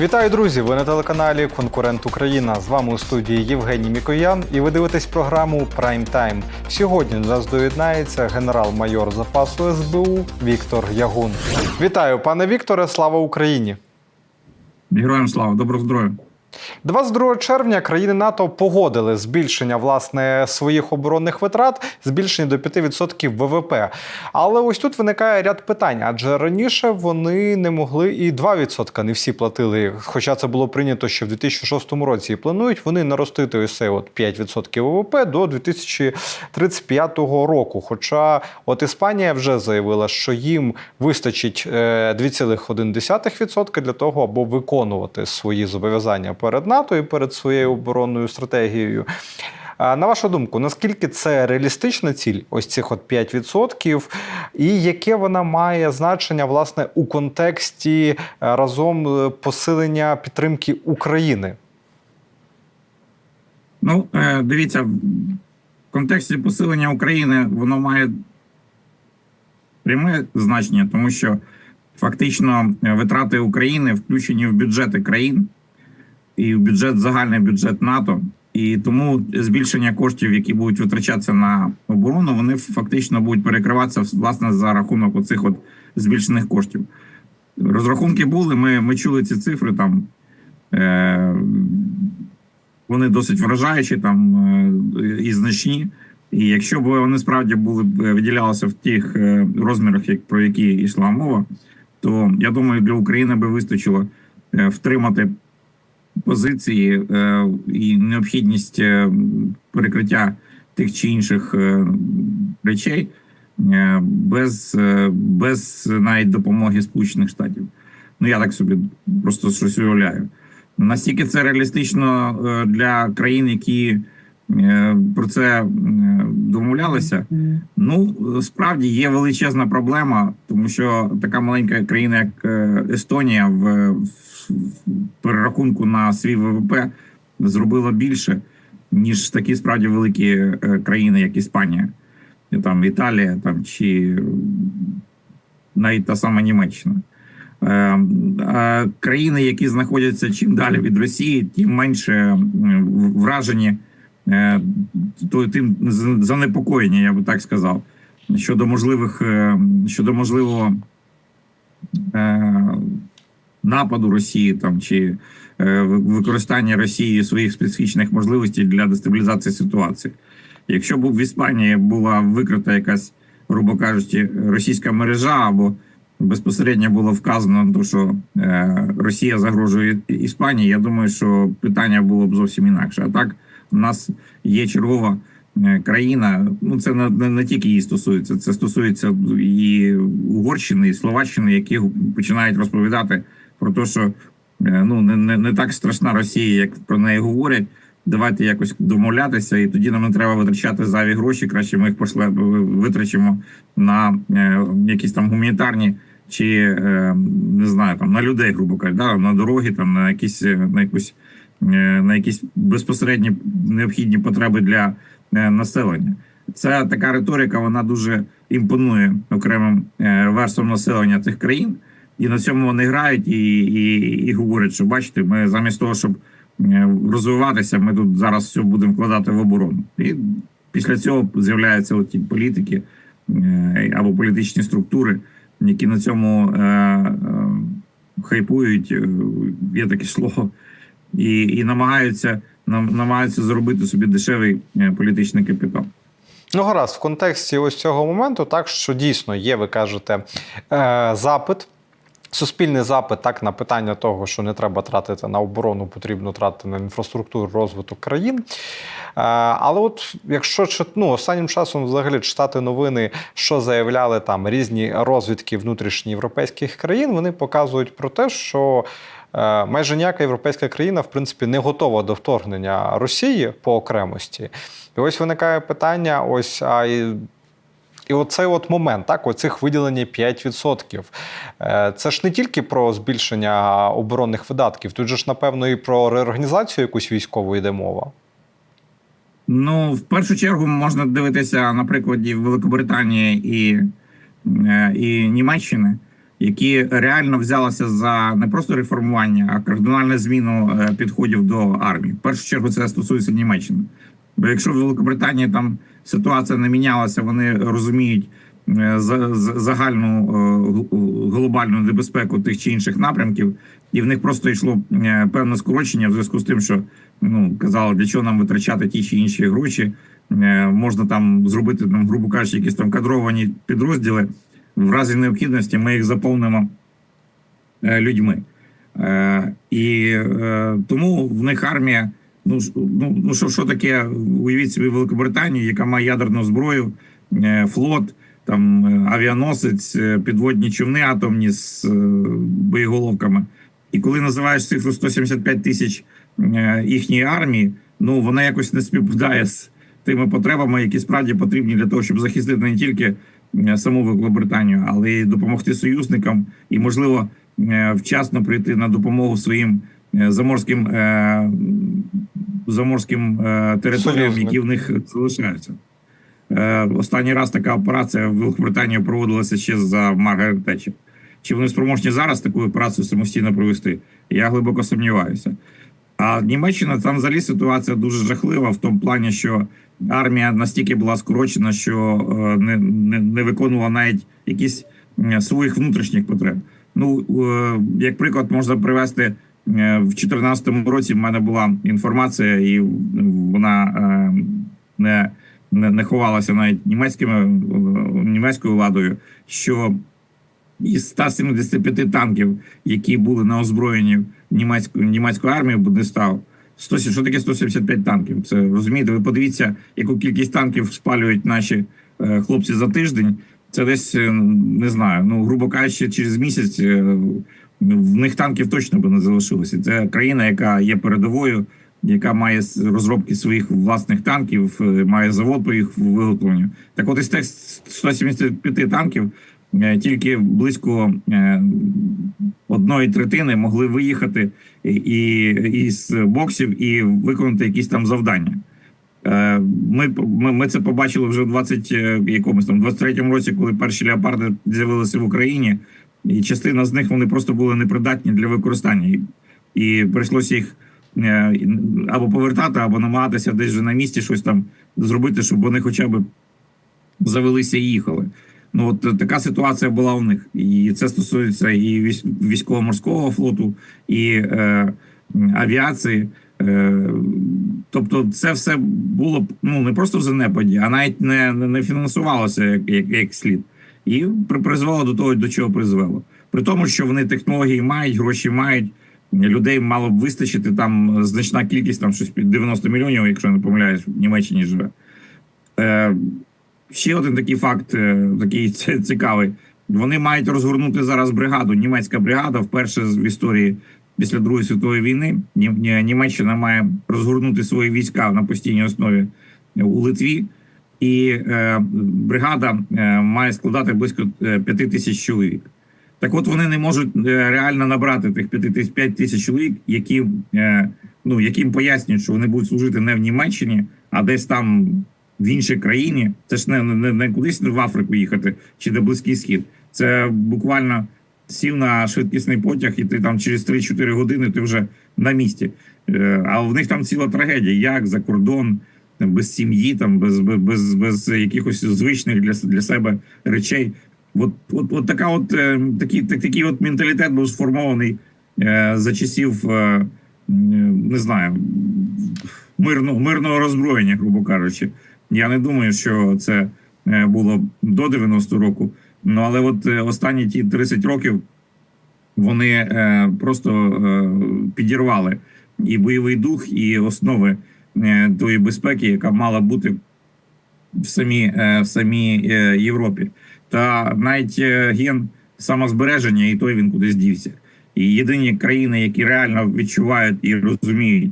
Вітаю, друзі! Ви на телеканалі Конкурент Україна. З вами у студії Євгеній Мікоян, і ви дивитесь програму Прайм Тайм. Сьогодні до нас доєднається генерал-майор запасу СБУ Віктор Ягун. Вітаю, пане Вікторе! Слава Україні! Героям слава, доброго здоров'я. 22 червня країни НАТО погодили збільшення власне своїх оборонних витрат, збільшення до 5% ВВП. Але ось тут виникає ряд питань, адже раніше вони не могли і 2%, не всі платили. Хоча це було прийнято ще в 2006 році. І планують вони наростити ось цей от 5% ВВП до 2035 року. Хоча от Іспанія вже заявила, що їм вистачить е, 2,1% для того, аби виконувати свої зобов'язання перед НАТО і перед своєю оборонною стратегією. На вашу думку, наскільки це реалістична ціль, ось цих от 5%, і яке вона має значення власне у контексті е, разом е, посилення підтримки України? Ну, е, дивіться, в контексті посилення України воно має пряме значення, тому що фактично витрати України включені в бюджети країн і в бюджет, загальний бюджет НАТО. І тому збільшення коштів, які будуть витрачатися на оборону, вони фактично будуть перекриватися власне за рахунок оцих от збільшених коштів. Розрахунки були. Ми, ми чули ці цифри там. Е, вони досить вражаючі там е, і значні. І якщо б вони справді були б е, виділялися в тих е, розмірах, як про які йшла мова, то я думаю, для України би вистачило втримати позиції е, і необхідність е, перекриття тих чи інших е, речей без, без навіть допомоги Сполучених Штатів. Ну я так собі просто щось уявляю. Настільки це реалістично для країн, які про це е, домовлялися. Ну справді є величезна проблема, тому що така маленька країна, як е, Естонія, в, в перерахунку на свій ВВП зробила більше, ніж такі справді великі е, країни, як Іспанія, там Італія, там чи е, навіть та сама Німеччина. Е, е, Країни, які знаходяться чим далі від Росії, тим менше вражені, е, тим занепокоєння, я би так сказав, щодо можливих е, щодо можливого е, нападу Росії там чи е, використання Росії своїх специфічних можливостей для дестабілізації ситуації. Якщо б в Іспанії була викрита якась, грубо кажучи, російська мережа або безпосередньо було вказано, те, що е, Росія загрожує Іспанії, я думаю, що питання було б зовсім інакше. А так у нас є чергова е, країна. Ну це не, не, не тільки її стосується, це стосується і Угорщини, і Словаччини, які починають розповідати про те, що е, ну не, не, не так страшна Росія, як про неї говорять. Давайте якось домовлятися, і тоді нам не треба витрачати зайві гроші. Краще ми їх пошле витрачимо на е, якісь там гуманітарні чи е, не знаю, там на людей, грубо кажучи, да, на дороги, там на якісь е, на якусь на якісь безпосередні необхідні потреби для е, населення. Це така риторика, вона дуже імпонує окремим е, верствам населення цих країн, і на цьому вони грають і, і, і говорять, що бачите, ми замість того, щоб е, розвиватися, ми тут зараз все будемо вкладати в оборону. І після цього з'являються ті політики е, або політичні структури, які на цьому е, е, хайпують, е, є таке слово, і, і намагаються нам- намагаються заробити собі дешевий е, політичний капітал. Ну, гаразд, в контексті ось цього моменту, так що дійсно є, ви кажете, е, запит. Суспільний запит так на питання того, що не треба тратити на оборону, потрібно тратити на інфраструктуру розвиток країн. Е, Але от якщо ну, останнім часом взагалі читати новини, що заявляли там різні розвідки внутрішньоєвропейських країн, вони показують про те, що майже ніяка європейська країна, в принципі, не готова до вторгнення Росії по окремості. І ось виникає питання: ось а і і оцей от момент, так, оцих виділення 5%. Е, Це ж не тільки про збільшення оборонних видатків, тут же ж, напевно, і про реорганізацію якусь військову йде мова. Ну, в першу чергу можна дивитися на прикладі Великобританії і, е, і Німеччини. Які реально взялися за не просто реформування, а кардинальну зміну е, підходів до армії. В першу чергу це стосується Німеччини. Бо якщо в Великобританії там ситуація не мінялася, вони розуміють е, за- за- загальну е, глобальну небезпеку тих чи інших напрямків, і в них просто йшло певне скорочення в зв'язку з тим, що ну казали, для чого нам витрачати ті чи інші гроші. Можна там зробити там, грубо кажучи, якісь там кадровані підрозділи. В разі необхідності ми їх заповнимо е, людьми. Е, І е, тому в них армія. Ну, ну, ну що, що таке? Уявіть собі Великобританію, яка має ядерну зброю, флот, там авіаносець, підводні човни атомні з боєголовками. І коли називаєш цифру 175 тисяч їхньої армії, ну вона якось не співпадає з тими потребами, які справді потрібні для того, щоб захистити не тільки саму Великобританію, але й допомогти союзникам, і можливо е, вчасно прийти на допомогу своїм е, заморським е, заморським е, територіям, які в них залишаються. Е, Останній раз така операція в Великобританії проводилася ще за Маргарет Тетчер. Чи вони спроможні зараз таку операцію самостійно провести? Я глибоко сумніваюся. А Німеччина там взагалі ситуація дуже жахлива в тому плані, що армія настільки була скорочена, що е, не, не, не виконувала навіть якісь своїх внутрішніх потреб. Ну, е, як приклад, можна привести е, в 2014 році. В мене була інформація, і вона не, не, ховалася навіть німецькими німецькою владою. Що із 175 танків, які були на озброєнні німецькою німецькою армією, Бундестагу, 100, що таке 175 танків? Це розумієте? Ви подивіться, яку кількість танків спалюють наші е, хлопці за тиждень. Це десь е, не знаю. Ну грубо кажучи, через місяць е, в них танків точно би не залишилося. Це країна, яка є передовою, яка має розробки своїх власних танків, е, має завод по їх виготовленню. Так, от із тих 175 танків тільки близько е, одної третини могли виїхати і, із боксів і виконати якісь там завдання. Е, Ми, ми, ми це побачили вже в 20 е, якомусь там 23-му році, коли перші леопарди з'явилися в Україні, і частина з них вони просто були непридатні для використання, і, прийшлося їх е, або повертати, або намагатися десь вже на місці щось там зробити, щоб вони хоча б завелися і їхали. Ну от е, така ситуація була у них, і це стосується і військово-морського флоту, і е, авіації. Е, тобто, це все було ну не просто в занепаді, а навіть не, не, фінансувалося як, як, як слід, і при- призвело до того, до чого призвело. При тому, що вони технології мають, гроші мають. Людей мало б вистачити там значна кількість, там щось під 90 мільйонів, якщо я не помиляюсь, в Німеччині живе. Е, ще один такий факт, е, такий цікавий. Вони мають розгорнути зараз бригаду. Німецька бригада вперше в історії після Другої світової війни. Німеччина має розгорнути свої війська на постійній основі у Литві, і е, бригада е, має складати близько е, п'яти тисяч чоловік. Так, от вони не можуть е, реально набрати тих 5 тисяч 5 тисяч чоловік, які е, ну яким пояснюють, що вони будуть служити не в Німеччині, а десь там в іншій країні. Це ж не, не, не кудись в Африку їхати чи на Близький Схід. Це буквально сів на швидкісний потяг, і ти там через 3-4 години ти вже на місці. Е, А в них там ціла трагедія: як за кордон, без сім'ї, там без, без, без, якихось звичних для, для себе речей. От, от, от така, от е, такий, так, такий от менталітет був сформований е, за часів, е, не знаю, мирного, мирного роззброєння, грубо кажучи. Я не думаю, що це е, було до 90 року. Ну але от е, останні ті 30 років вони е, просто підірвали і бойовий дух, і основи тої безпеки, яка мала бути в самій, в самій Європі. Та навіть ген самозбереження, і той він кудись дівся. І єдині країни, які реально відчувають і розуміють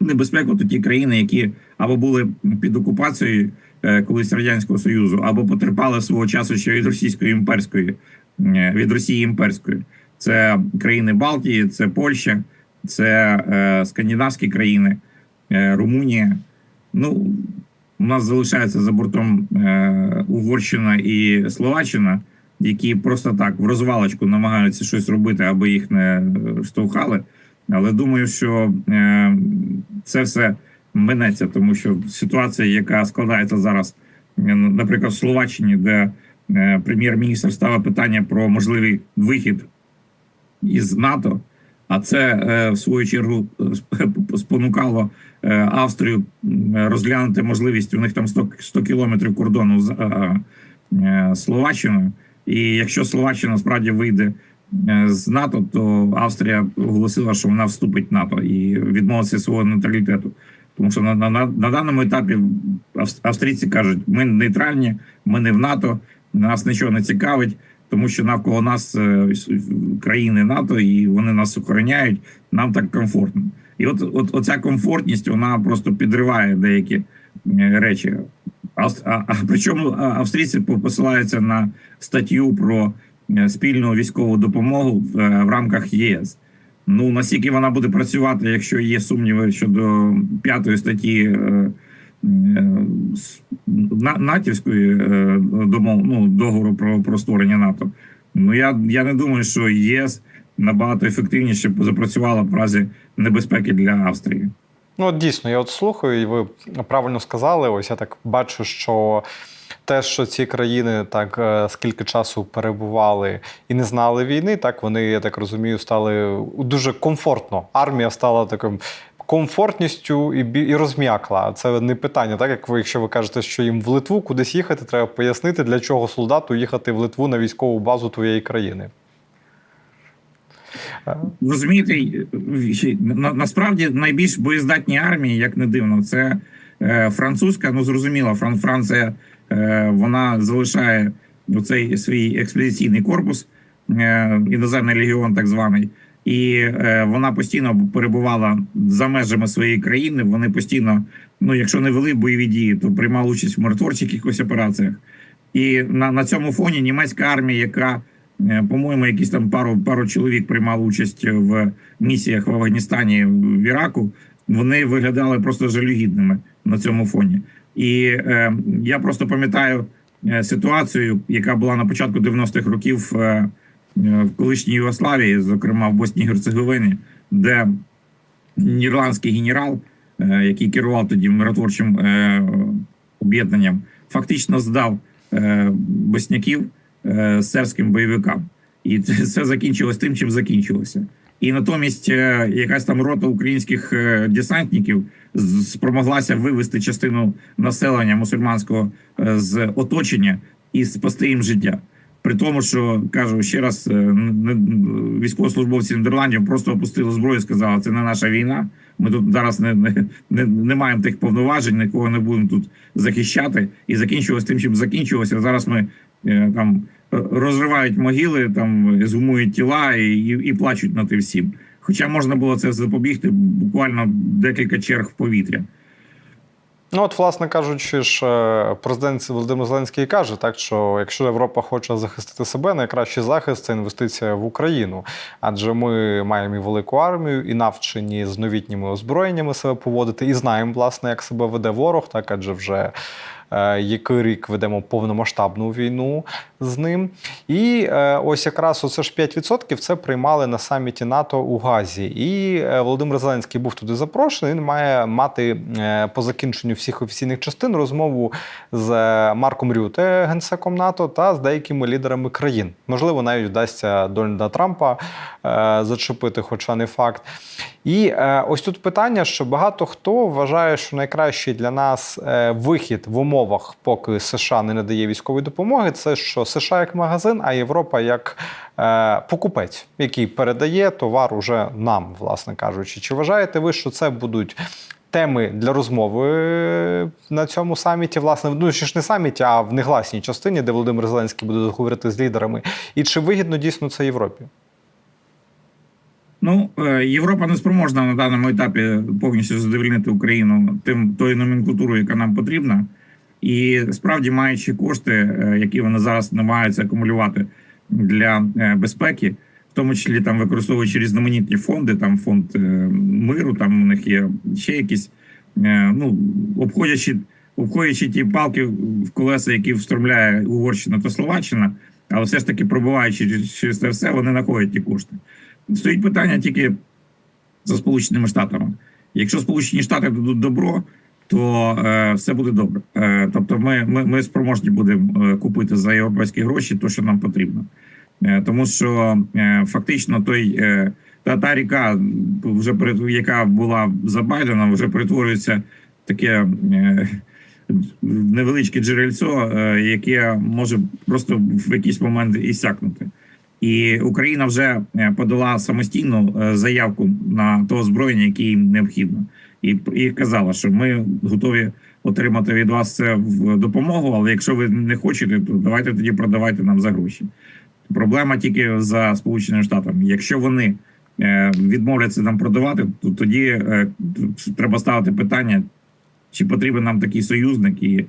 небезпеку, то ті країни, які або були під окупацією е, колись радянського союзу, або потерпали свого часу ще від російської імперської е, від Росії імперської. Це країни Балтії, це Польща, це е, скандинавські країни, Румунія. Ну у нас залишається за бортом Угорщина і Словаччина. які просто так в розвалочку намагаються щось робити, аби їх не штовхали. Але думаю, що це все минеться, тому що ситуація, яка складається зараз, наприклад, в Словаччині, де е, прем'єр-міністр ставив питання про можливий вихід із НАТО. А це е, в свою чергу спонукало е, Австрію розглянути можливість. У них там 100, 100 кілометрів кордону з Словаччиною. І якщо Словаччина справді вийде з НАТО, то Австрія оголосила, що вона вступить в НАТО і відмовиться свого нейтралітету. Тому що на, на, на, даному етапі австрійці кажуть, ми нейтральні, ми не в НАТО, нас нічого не цікавить тому що навколо нас е, країни НАТО, і вони нас охороняють. Нам так комфортно. І от, от оця комфортність вона просто підриває деякі е, речі. Ав- А, а причому австрійці посилаються на статтю про е, спільну військову допомогу в, в рамках ЄС. Ну наскільки вона буде працювати, якщо є сумніви щодо п'ятої статті е, е, натівської е, домов, ну, договору про, про створення НАТО. Ну я, я не думаю, що ЄС набагато ефективніше запрацювала в разі небезпеки для Австрії. Ну, от дійсно, я от слухаю, і ви правильно сказали. Ось я так бачу, що те, що ці країни так е, скільки часу перебували і не знали війни, так вони, я так розумію, стали дуже комфортно. Армія стала таким. Комфортністю і і розм'якла. Це не питання, так як ви, якщо ви кажете, що їм в Литву кудись їхати, треба пояснити, для чого солдату їхати в Литву на військову базу твоєї країни. Розумієте, на, насправді найбільш боєздатні армії, як не дивно, це е, французька. Ну зрозуміло, Фран, Франція е, вона залишає цей свій експедиційний корпус, е, іноземний легіон, так званий, і е, вона постійно перебувала за межами своєї країни. Вони постійно, ну якщо не вели бойові дії, то приймали участь в миротворчих якихось операціях. І на, на цьому фоні німецька армія, яка Е, По-моєму, якісь там пару пару чоловік приймали участь в місіях в Афганістані в Іраку. Вони виглядали просто жалюгідними на цьому фоні. І е, я просто пам'ятаю е, ситуацію, яка була на початку 90-х років е, е, в колишній Югославії, зокрема в Босній Герцеговині, де нідерландський генерал, е, який керував тоді миротворчим е, об'єднанням, фактично здав е, босняків е, сербським бойовикам. І це все закінчилось тим, чим закінчилося. І натомість е, якась там рота українських е, десантників спромоглася вивести частину населення мусульманського е, з оточення і спасти їм життя. При тому, що кажу ще раз, військовослужбовці Нідерландів просто опустили зброю, і сказали, це не наша війна. Ми тут зараз не, не, не, не маємо тих повноважень, нікого не будемо тут захищати. І закінчилось тим, чим закінчилося. Зараз ми там розривають могили, там згумують тіла і, і, і плачуть над всім. Хоча можна було це запобігти буквально декілька черг в повітря. Ну, от, власне кажучи, ж е, президент Володимир Зеленський каже, так що якщо Європа хоче захистити себе, найкращий захист це інвестиція в Україну. Адже ми маємо і велику армію, і навчені з новітніми озброєннями себе поводити, і знаємо, власне, як себе веде ворог, так адже вже. Е, Який рік ведемо повномасштабну війну з ним, і е, ось якраз оце ж 5% це приймали на саміті НАТО у Газі. І е, Володимир Зеленський був туди запрошений. Він має мати по закінченню всіх офіційних частин розмову з Марком Рюте, генсеком НАТО, та з деякими лідерами країн. Можливо, навіть вдасться Дональда Трампа зачепити, хоча не факт. І е, ось тут питання, що багато хто вважає, що найкращий для нас е, вихід в умовах, поки США не надає військової допомоги, це що США як магазин, а Європа як е, покупець, який передає товар уже нам, власне кажучи. Чи вважаєте ви, що це будуть? Теми для розмови на цьому саміті, власне, ну ще ж не саміті, а в негласній частині, де Володимир Зеленський буде говорити з лідерами. І чи вигідно дійсно це Європі? Ну, е, Європа не спроможна на даному етапі повністю задовольнити Україну тим тою номенклатурою, яка нам потрібна. І справді маючи кошти, е, які вони зараз намагаються акумулювати для е, безпеки, в тому числі там використовуючи різноманітні фонди, там фонд миру, там у них є ще якісь, ну обходячи, обходячи ті палки в колеса, які встромляє Угорщина та Словаччина, але все ж таки пробуваючи через це все, вони знаходять ті кошти. Стоїть питання тільки за Сполученими Штатами. Якщо Сполучені Штати дадуть добро, то е, все буде добре. Е, тобто, ми, ми, ми спроможні будемо е, купити за європейські гроші те, що нам потрібно. Е, тому що е, фактично той е, та, та ріка, вже яка була за Байденом, вже перетворюється таке е, невеличке джерельцо, е, яке може просто в якийсь момент ісякнути. І Україна вже е, подала самостійну е, заявку на то озброєння, яке їм необхідно, і, і казала, що ми готові отримати від вас це в допомогу. Але якщо ви не хочете, то давайте тоді продавайте нам за гроші. Проблема тільки за Сполученими Штатами. Якщо вони е, відмовляться нам продавати, то тоді треба ставити питання, чи потрібен нам такий союзник, і,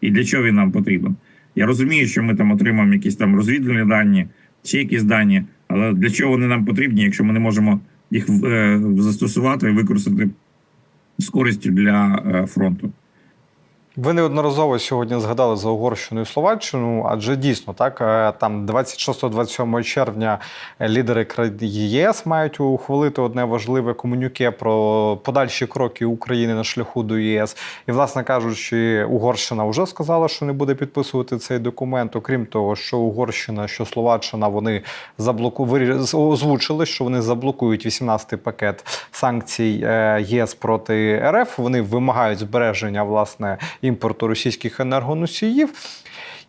і для чого він нам потрібен. Я розумію, що ми там отримаємо якісь там розвідувальні дані, чи якісь дані, але для чого вони нам потрібні, якщо ми не можемо їх е, застосувати і використати з користю для е, фронту. Ви неодноразово сьогодні згадали за Угорщину і Словаччину, адже дійсно так е, там 26-27 червня лідери ЄС мають ухвалити одне важливе комунюке про подальші кроки України на шляху до ЄС. І, власне кажучи, Угорщина вже сказала, що не буде підписувати цей документ. Окрім того, що Угорщина, що Словаччина вони заблоку... озвучили, що вони заблокують 18-й пакет санкцій е, ЄС проти РФ. Вони вимагають збереження власне імпорту російських енергоносіїв.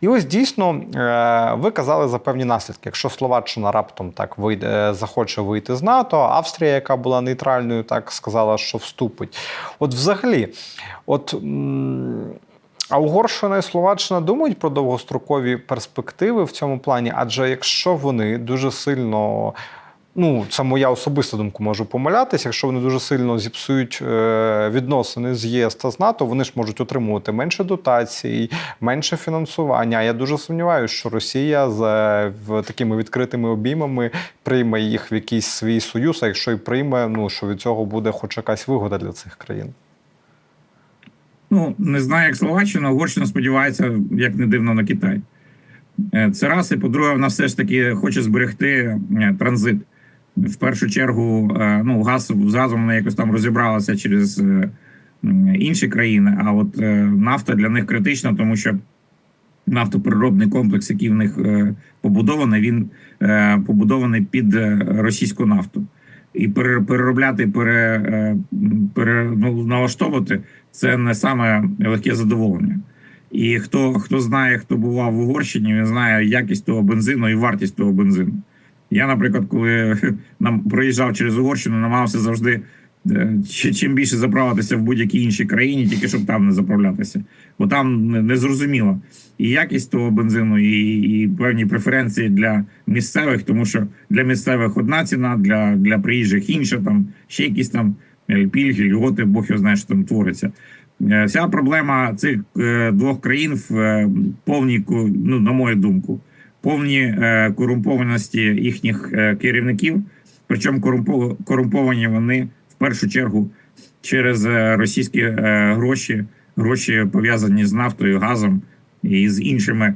І ось дійсно е, ви казали за певні наслідки. Якщо Словаччина раптом так вийде, е, захоче вийти з НАТО, Австрія, яка була нейтральною, так сказала, що вступить. От взагалі, от. А Угорщина і Словаччина думають про довгострокові перспективи в цьому плані, адже якщо вони дуже сильно. Ну, це моя особиста думка, можу помилятися. Якщо вони дуже сильно зіпсують е, відносини з ЄС та з НАТО, вони ж можуть отримувати менше дотацій, менше фінансування. Я дуже сумніваюся, що Росія з е, такими відкритими обіймами прийме їх в якийсь свій союз. А якщо і прийме, ну що від цього буде хоч якась вигода для цих країн. Ну, не знаю, як Словаччина, Угорщина сподівається, як не дивно, на Китай. Е, Це раз. І по-друге, вона все ж таки хоче зберегти транзит. В першу чергу, е, ну, газ з газом вона якось там розібралася через е, інші країни. А от е, нафта для них критична, тому що нафтопереробний комплекс, який в них побудований, він побудований під російську нафту. І пере- переробляти, пере, пере, ну, налаштовувати це не саме легке задоволення. І хто, хто знає, хто бував в Угорщині, він знає якість того бензину і вартість того бензину. Я, наприклад, коли нам проїжджав через Угорщину, намагався завжди е, чим більше заправитися в будь-якій іншій країні, тільки щоб там не заправлятися. Бо там не- зрозуміло і якість того бензину, і, і певні преференції для місцевих, тому що для місцевих одна ціна, для, для приїжджих інша, там ще якісь там е, пільги, льготи, Бог його знає, що там твориться. Е, Вся проблема цих е, двох країн в е, повній, ну, на мою думку, повній е, корумпованості їхніх е, керівників. Причому корумпо- корумповані вони в першу чергу через е, російські гроші, гроші пов'язані з нафтою, газом і з іншими,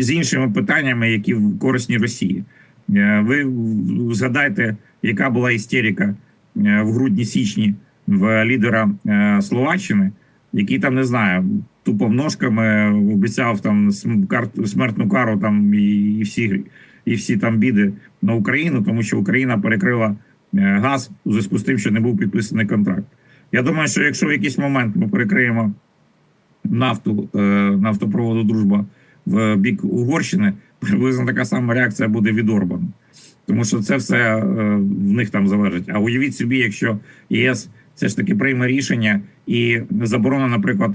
з іншими питаннями, які в- корисні Росії. Ви згадайте, яка була істерика в грудні-січні в лідера Словаччини, який там не знаю, тупо ножками обіцяв там см- смертну кару там і, всі і всі там біди на Україну, тому що Україна перекрила е, газ у зв'язку з тим, що не був підписаний контракт. Я думаю, що якщо в якийсь момент ми перекриємо нафту е, нафтопроводу дружба в бік Угорщини, приблизно така сама реакція буде від Орбана. Тому що це все е, в них там залежить. А уявіть собі, якщо ЄС все ж таки прийме рішення і заборона, наприклад,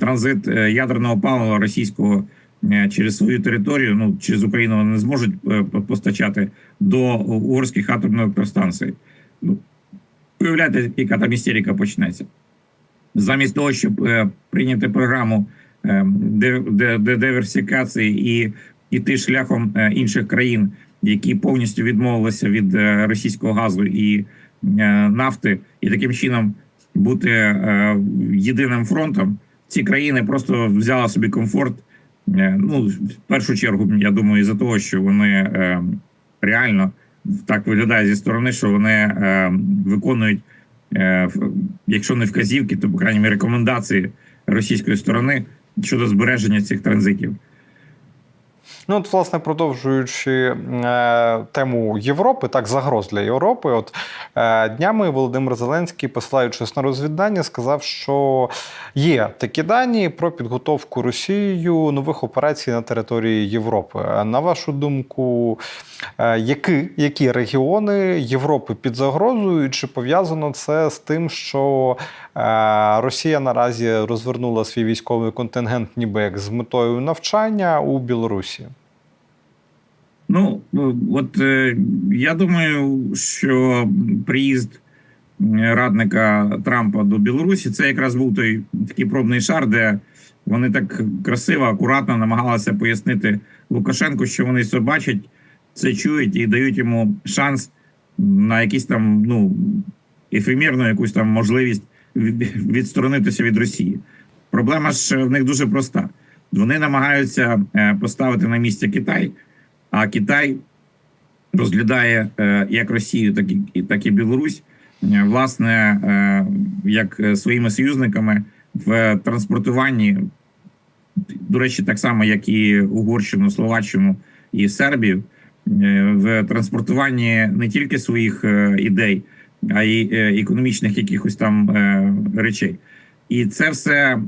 транзит е, ядерного палива російського е, через свою територію, ну через Україну вони не зможуть е, постачати до угорських атомних електростанцій. Ну, уявляєте, яка там істерика почнеться. Замість того, щоб е, прийняти програму е, диверсифікації і йти шляхом е, інших країн, які повністю відмовилися від е, російського газу і е, нафти, і таким чином бути е, єдиним фронтом, ці країни просто взяли собі комфорт Е, Ну, в першу чергу, я думаю, із-за того, що вони е, реально так виглядає зі сторони, що вони е, виконують, якщо не вказівки, то по крайній мірі рекомендації російської сторони щодо збереження цих транзитів. Ну, от, власне, продовжуючи е, тему Європи, так, загроз для Європи. От е, днями Володимир Зеленський, посилаючись на розвіддання, сказав, що є такі дані про підготовку Росією нових операцій на території Європи. На вашу думку, е, які, які регіони Європи під загрозою, чи пов'язано це з тим, що е, Росія наразі розвернула свій військовий контингент, ніби як з метою навчання у Білорусі? Ну, от е, я думаю, що приїзд е, радника Трампа до Білорусі це якраз був той такий пробний шар, де вони так красиво, акуратно намагалися пояснити Лукашенку, що вони все бачать, це чують і дають йому шанс на якийсь там ну ефемірну якусь там можливість відсторонитися від Росії. Проблема ж в них дуже проста. Вони намагаються е, поставити на місце Китай. А Китай розглядає е, як Росію, так і так і Білорусь, е, власне, е, як своїми союзниками в транспортуванні, до речі, так само, як і Угорщину, Словаччину і Сербію, в транспортуванні не тільки своїх ідей, а й економічних якихось там речей. І це все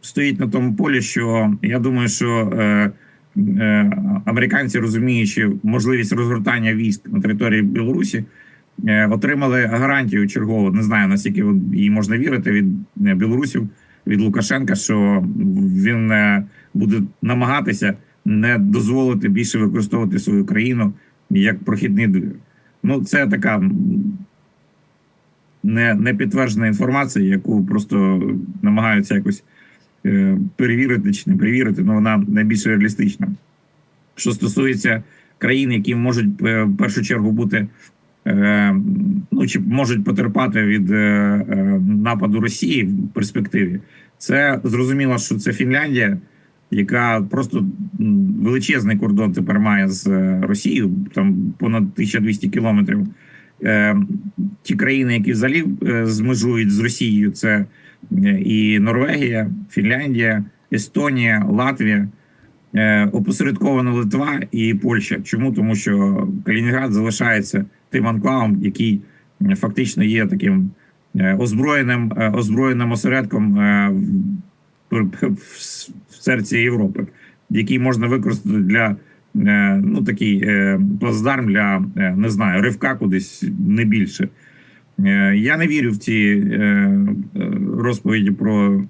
стоїть на тому полі, що я думаю, що. Е, американці, розуміючи можливість розгортання військ на території Білорусі, е, отримали гарантію чергову. Не знаю наскільки їй можна вірити від е, білорусів від Лукашенка, що він буде намагатися не дозволити більше використовувати свою країну як прохідний двір. Ну, це така не, не підтверджена інформація, яку просто намагаються якось перевірити чи не перевірити, але вона найбільш реалістична. Що стосується країн, які можуть е, в першу чергу бути е, ну чи можуть потерпати від е, е, нападу Росії в перспективі, це зрозуміло, що це Фінляндія, яка просто величезний кордон тепер має з е, Росією, там понад 1200 кілометрів. Е, Ті країни, які взагалі е, змежують з Росією, це е, і Норвегія, Фінляндія, Естонія, Латвія, е, опосередковано Литва і Польща. Чому? Тому що Калінінград залишається тим анклавом, який е, фактично є таким е, озброєним, озброєним осередком в, серці Європи, який можна використати для ну такий плацдарм для не знаю ривка кудись не більше. Е, Я не вірю в ці е, е, розповіді про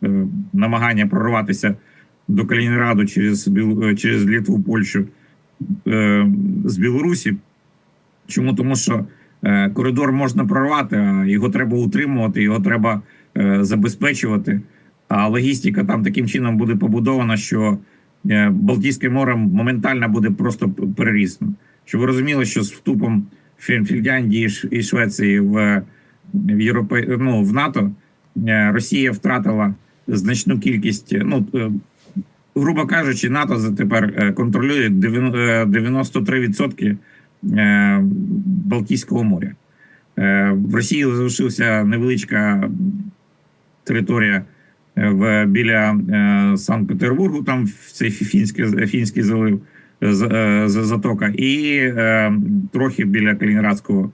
намагання прорватися до Калінінграду через через Літву, Польщу з Білорусі. Чому? Тому що коридор можна прорвати, а його треба утримувати, його треба забезпечувати. А логістика там таким чином буде побудована, що Балтійське море моментально буде просто перерізано. Щоб ви розуміли, що з вступом Фін- Фінляндії і Швеції в, в Європе, ну, в НАТО е, Росія втратила значну кількість. е, Ну е, грубо кажучи, НАТО тепер е, контролює 90 е, 93% е, Балтійського моря. Е, В Росії залишилася невеличка територія е, в біля е, Санкт-Петербургу, там в цей фінський, фінський залив е, е, затока, і е, трохи біля Калінінградського ну,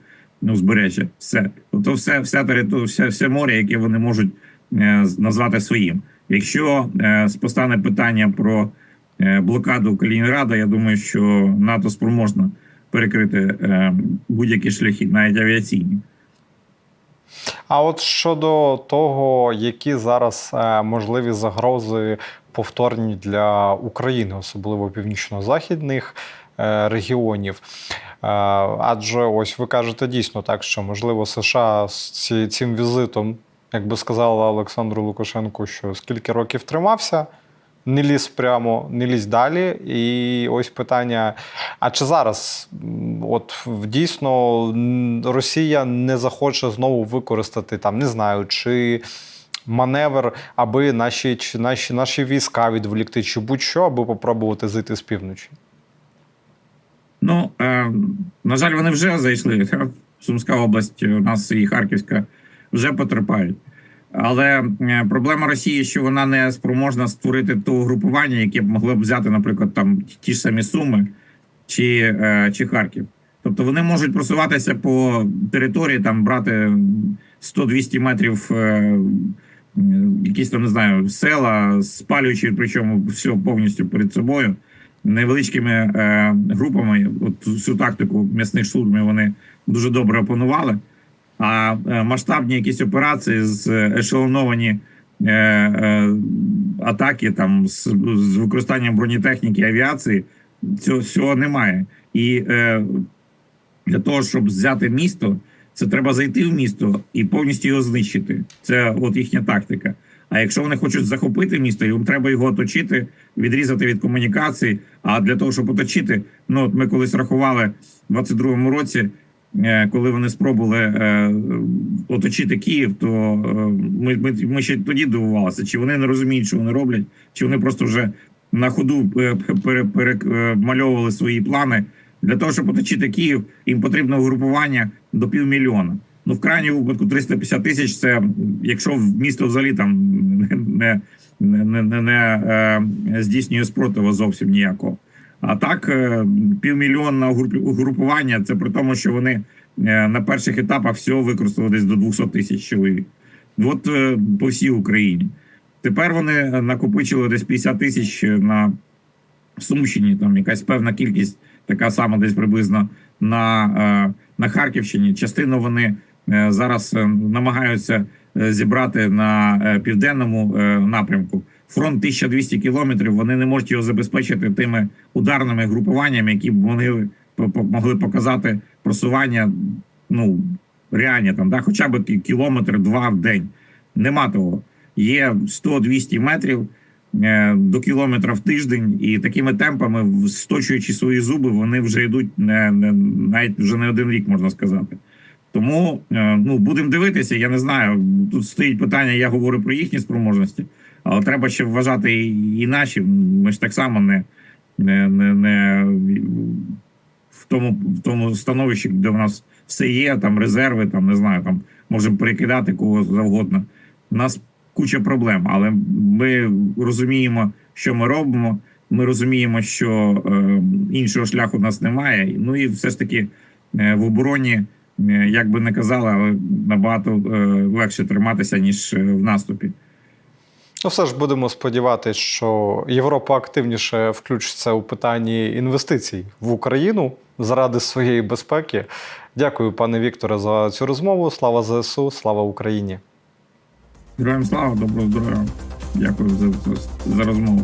узбережжя. Все. Тобто, все, вся територія, все, все море, яке вони можуть е, назвати своїм. Якщо е, постане питання про е, блокаду Калінінграда, я думаю, що НАТО спроможна перекрити будь-які шляхи, навіть авіаційні. А от щодо того, які зараз можливі загрози повторні для України, особливо північно-західних регіонів. Е, Адже ось ви кажете дійсно так, що можливо США з цим візитом, як би сказала Олександру Лукашенку, що скільки років тримався, не ліз прямо, не лізь далі. І ось питання: а чи зараз от дійсно Росія не захоче знову використати там, не знаю, чи маневр, аби наші, чи наші, наші війська відволікти, чи будь-що, аби попробувати зайти з півночі? Ну, е, на жаль, вони вже зайшли. Сумська область, у нас і Харківська вже потерпають. Але е, проблема Росії, що вона не спроможна створити то угрупування, яке б могло б взяти, наприклад, там ті ж самі Суми чи, е, чи Харків. Тобто вони можуть просуватися по території, там брати 100-200 метрів, е, е, якісь там не знаю, села, спалюючи, причому все повністю перед собою невеличкими е, групами. От всю тактику м'ясних штурмів вони дуже добре опанували. А е, масштабні якісь операції з ешелоновані е, атаки там з, з використанням бронетехніки авіації, цього всього немає. І для того, щоб взяти місто, це треба зайти в місто і повністю його знищити. Це от їхня тактика. А якщо вони хочуть захопити місто, їм треба його оточити, відрізати від комунікацій. А для того, щоб оточити, ну от ми колись рахували в 22-му році, е, коли вони спробували е, оточити Київ, то е, ми, ми, ми ще тоді дивувалися, чи вони не розуміють, що вони роблять, чи вони просто вже на ходу перемальовували свої плани. Для того, щоб оточити Київ, їм потрібно угрупування до півмільйона. Ну, в крайньому випадку 350 тисяч це якщо в місто взагалі там не, не, не, не, не е, здійснює спротиву зовсім ніякого. А так, е, півмільйонне угрупування це при тому, що вони е, на перших етапах всього використали десь до 200 тисяч чоловік. От по всій Україні. Тепер вони накопичили десь 50 тисяч на Сумщині, там якась певна кількість, така сама десь приблизно на, на Харківщині. Частину вони зараз е, намагаються е, зібрати на е, південному е, напрямку. Фронт 1200 кілометрів. Вони не можуть його забезпечити тими ударними групуваннями, які б по- могли показати просування. Ну реальні там, да, хоча б кі- кілометр два в день. Нема того. Є 100-200 метрів е, до кілометра в тиждень, і такими темпами, сточуючи свої зуби, вони вже йдуть не навіть вже не один рік, можна сказати. Тому е, ну будемо дивитися. Я не знаю. Тут стоїть питання. Я говорю про їхні спроможності, але треба ще вважати і, наші. Ми ж так само не, не, не, не в тому в тому становищі, де в нас все є, там резерви, там не знаю, там можемо перекидати кого завгодно. У нас куча проблем, але ми розуміємо, що ми робимо. Ми розуміємо, що е, іншого шляху у нас немає. Ну і все ж таки е, в обороні, як би не казали, але набагато е, легше триматися ніж е, в наступі. Ну, все ж будемо сподіватися, що Європа активніше включиться у питанні інвестицій в Україну заради своєї безпеки. Дякую, пане Вікторе, за цю розмову. Слава ЗСУ, слава Україні. Героям слава, доброго здоров'я. Дякую за, за розмову.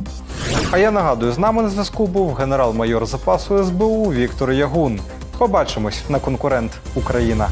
А я нагадую, з нами на зв'язку був генерал-майор запасу СБУ Віктор Ягун. Побачимось на конкурент Україна.